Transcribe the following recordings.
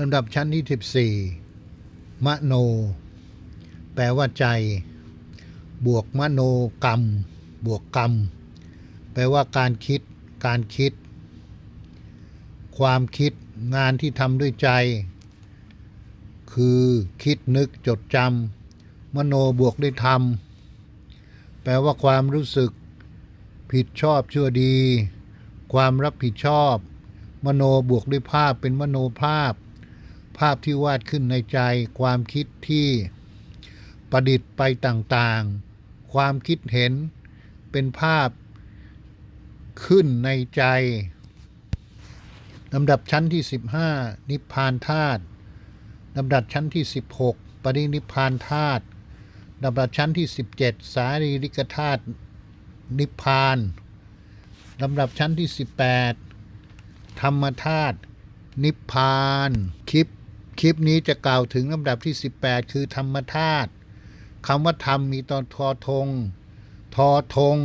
ลำดับชั้นที่สิบสี่มโน แปลว่าใจ บวกมโนกรรม บวกกรรม แปลว่าการคิด การคิด ความคิดงานที่ทำด้วยใจ คือคิดนึกจดจำมโนบวกด้วยธรรม แปลว่าความรู้สึก ผิดชอบชั่วดี ความรับผิดชอบ มโนบวกด้วยภาพเป็นมโนภาพ ภาพที่วาดขึ้นในใจ ความคิดที่ประดิษฐ์ไปต่างๆ ความคิดเห็นเป็นภาพขึ้นในใจลำดับชั้นที่ 15 นิพพานธาตุลำดับชั้นที่ 16 ปรินิพพานธาตุลำดับชั้นที่ 17 สารีริกธาตุนิพพานลำดับชั้นที่ 18 ธรรมธาตุนิพพาน คลิป คลิปนี้จะกล่าวถึงลำดับที่ 18 คือธรรมธาตุคำว่าธรรมมีตอนทอทง ทอทง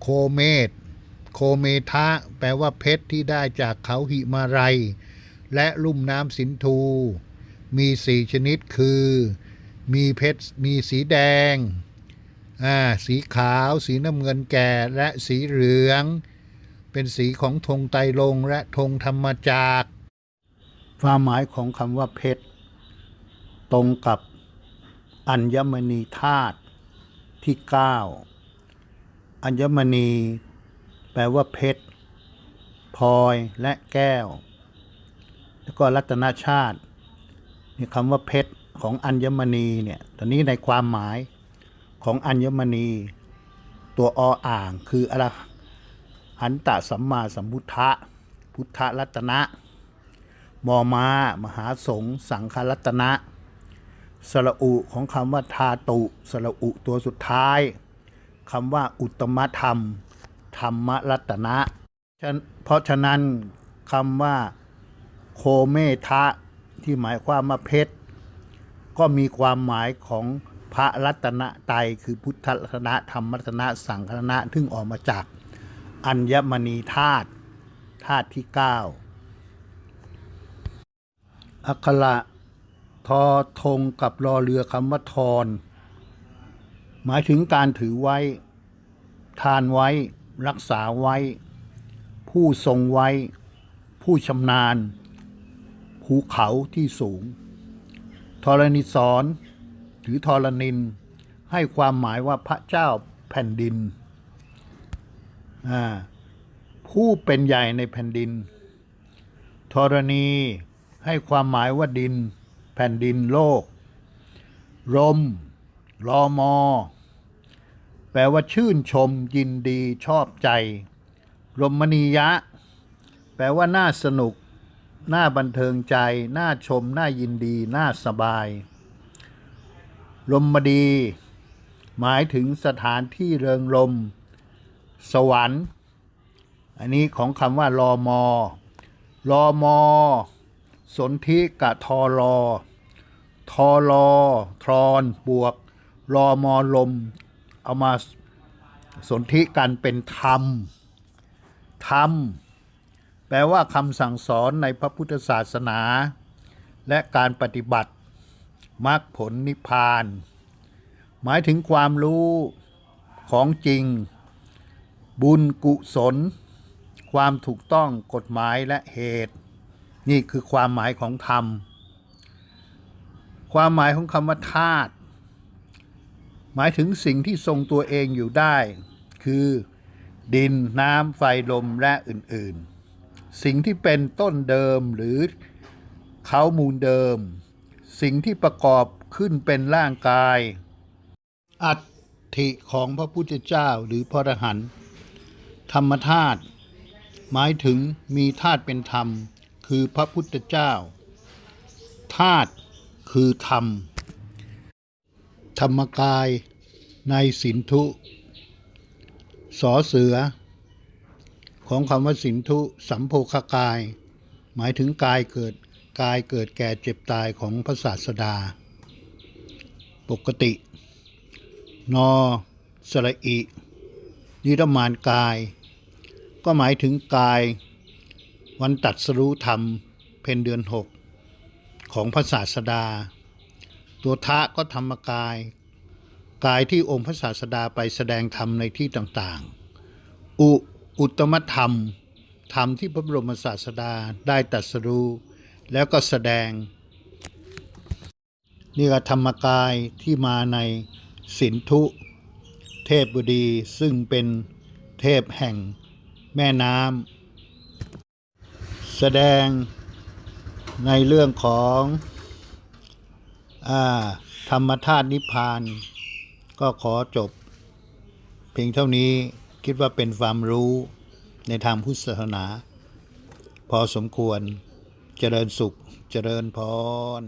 โคเมตโคเมทะ แปลว่าเพชรที่ได้จากเขาหิมาลัย และลุ่มน้ำสินธุมีสี่ชนิดคือ มีเพชร มีสีแดงอ่าสีขาว สีน้ำเงินแก่ และสีเหลือง เป็นสีของธงไตรลงและธงธรรมจักร ความหมายของคำว่าเพชร ตรงกับอัญมณีธาตุที่ 9 อัญมณี แปลว่าเพชรพลอยและแก้ว แล้วก็รัตนชาตินี่คำว่าเพชรของอัญมณีเนี่ยตอนนี้ในความหมายของอัญมณี ตัวออ่างคืออะไรหันตสัมมาสัมพุทธะพุทธรัตนะ มอมา มหาสงสังฆรัตนะ สระอุของคำว่าทาตุ สระอุตัวสุดท้ายคำว่าอุตมธรรม ธรรมรัตนะ เพราะฉะนั้นคำว่าโคเมทะที่หมายความว่าเพชร ก็มีความหมายของพระรัตนตรัยคือพุทธรัตนะธรรมรัตนะสังฆรัตนะซึ่งออกมาจาก อัญมณีธาตุธาตุที่ 9 อักขระทอธงกับรอเรือคำว่าทอนหมายถึงการถือไว้ ทานไว้ รักษาไว้ ผู้ทรงไว้ ผู้ชำนาญ ภูเขาที่สูงธรณิสรหรือธรณิน ให้ความหมายว่าพระเจ้าแผ่นดิน ผู้เป็นใหญ่ในแผ่นดินธรณี ให้ความหมายว่าดิน แผ่นดินโลก รม รอมอ แปลว่าชื่นชม ยินดีชอบใจ รมณียะ แปลว่าน่าสนุก น่าบันเทิงใจ น่าชม น่ายินดี น่าสบาย รมดี หมายถึงสถานที่เริงรม สวรรค์ อันนี้ของคำว่ารอมอรอมอ สนธิกะทอรอทอรอทรอนบวก รอมอลม เอามาสนธิกันเป็นธรรม ธรรม แปลว่าคำสั่งสอนในพระพุทธศาสนา และการปฏิบัติมรรคผลนิพพาน หมายถึงความรู้ของจริง บุญกุศล ความถูกต้องกฎหมายและเหตุ นี่คือความหมายของธรรม ความหมายของคำว่าธาตุหมายถึงสิ่งที่ทรงตัวเองอยู่ได้ คือ ดินน้ำไฟลมและอื่นๆ สิ่งที่เป็นต้นเดิมหรือเขามูลเดิม สิ่งที่ประกอบขึ้นเป็นร่างกาย อัฐิของพระพุทธเจ้าหรือพระอรหันต์ธรรมธาตุหมายถึงมีธาตุเป็นธรรม คือพระพุทธเจ้า ธาตุคือธรรม ธรรมกายในสินธุสอเสือ ของคำว่าสินธุสัมโพคกาย หมายถึงกายเกิดกายเกิดแก่เจ็บตายของพระศาสดา ปกติ นอสระอิ นิรมานกาย ก็หมายถึงกาย วันตัดสรู้ธรรม เพนเดือนหกของพระศาสดา ตัวทะก็ธรรมกาย กายที่องค์พระศาสดาไปแสดงธรรมในที่ต่างๆ อุอุตมธรรม ธรรมที่พระบรมศาสดาได้ตรัสรู้แล้วก็แสดงนี่ก็ธรรมกายที่มาในสินธุเทพบุดีซึ่งเป็นเทพแห่งแม่น้ำ แสดงในเรื่องของอธรรมธาตุนิพพาน ก็ขอจบ เพียงเท่านี้คิดว่าเป็นความรู้ในทางพุทธศาสนา พอสมควรเจริญสุขเจริญพร